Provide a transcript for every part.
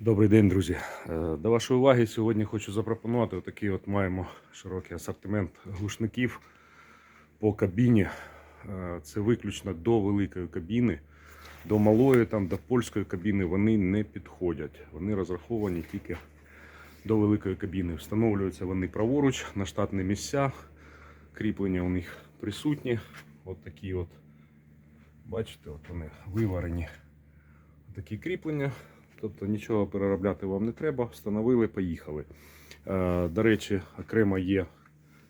Добрий день, друзі. Е, До вашої уваги сьогодні хочу запропонувати отакий от маємо широкий асортимент глушників по кабіні. Е, Це виключно до великої кабіни, до малої, там, до польської кабіни вони не підходять. Вони розраховані тільки до великої кабіни. Встановлюються вони праворуч на штатні місця. Кріплення у них присутні. От такі от, бачите, от вони виварені. Такі кріплення. Тобто нічого переробляти вам не треба. Встановили, поїхали. Е, До речі, окремо є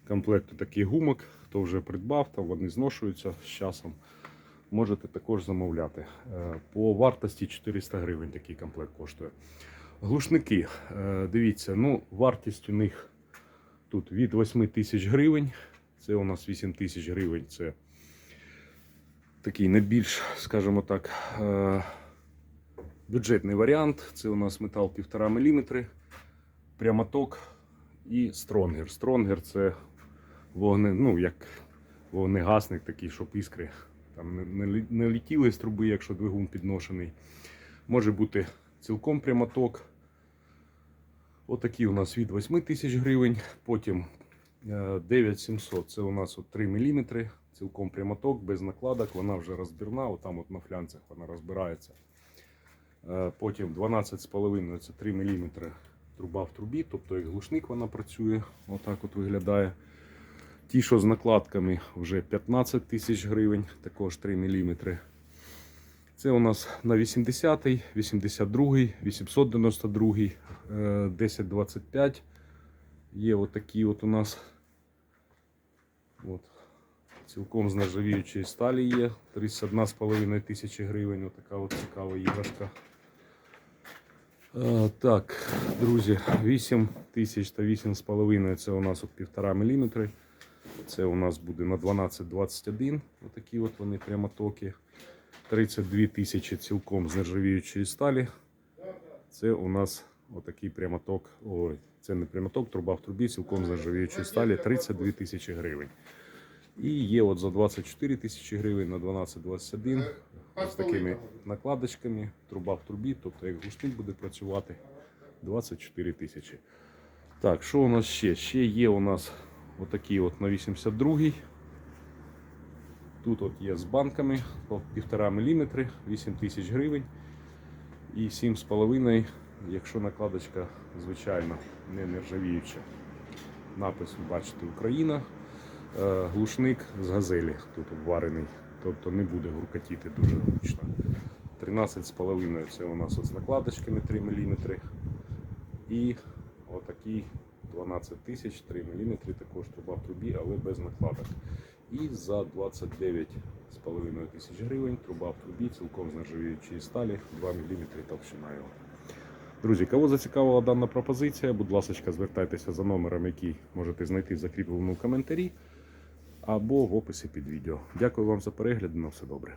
комплект такий гумок. Хто вже придбав, там вони зношуються з часом. Можете також замовляти. Е, По вартості 400 гривень такий комплект коштує. Глушники, е, дивіться, ну, вартість у них тут від 8 тисяч гривень. Це у нас 8 тисяч гривень. Це такий найбільш, скажімо так, бюджетний варіант. Це у нас метал 1,5 мм, прямоток і стронгер. Стронгер це вогне, ну, як вогнегасник такий, щоб іскри там не, не, лі- летіли з труби, якщо двигун підношений. Може бути цілком прямоток. Отакі у нас від 8 тисяч гривень. Потім е, 9700 це у нас от 3 мм, цілком прямоток, без накладок, вона вже розбірна, отам от на флянцях вона розбирається. Е, Потім 12,5 це 3 мм труба в трубі, тобто як глушник вона працює, отак от виглядає. Ті, що з накладками, вже 15 тисяч гривень, також 3 мм. Це у нас на 80-й, 82-й, 892-й, е, 1025. Є отакі от у нас. От. Цілком з нержавіючої сталі є. 31,5 тисячі гривень. Отака от цікава іграшка. Е, Так, друзі, 8 тисяч та 8,5 це у нас от 1,5 мм. Це у нас буде на 12,21. Отакі от вони прямотоки. 32 тисячі цілком з нержавіючої сталі. Це у нас отакий прямоток. Ой, це не прямоток, труба в трубі, цілком з нержавіючої сталі. 32 тисячі гривень. І є от за 24 тисячі гривень на 12,21 з такими накладочками, труба в трубі, тобто як глушник буде працювати 24 тисячі. Так, що у нас ще? Ще є у нас отакі от на 82-й. Тут от є з банками 1,5 мм, 8 тисяч гривень. І 7,5, якщо накладочка, звичайно, не нержавіюча. Напис бачите Україна. Е, Глушник з газелі тут обварений, тобто не буде гуркотіти дуже гучно. 13,5 це у нас з накладочками 3 мм. І отакий 12 тисяч 3 мм, також труба в трубі, але без накладок. І за 29,5 тисяч гривень труба в трубі, цілком з нержавіючої сталі, 2 мм товщина його. Друзі, кого зацікавила дана пропозиція, будь ласка, звертайтеся за номером, який можете знайти в закріпленому коментарі або в описі під відео. Дякую вам за перегляд, на все добре.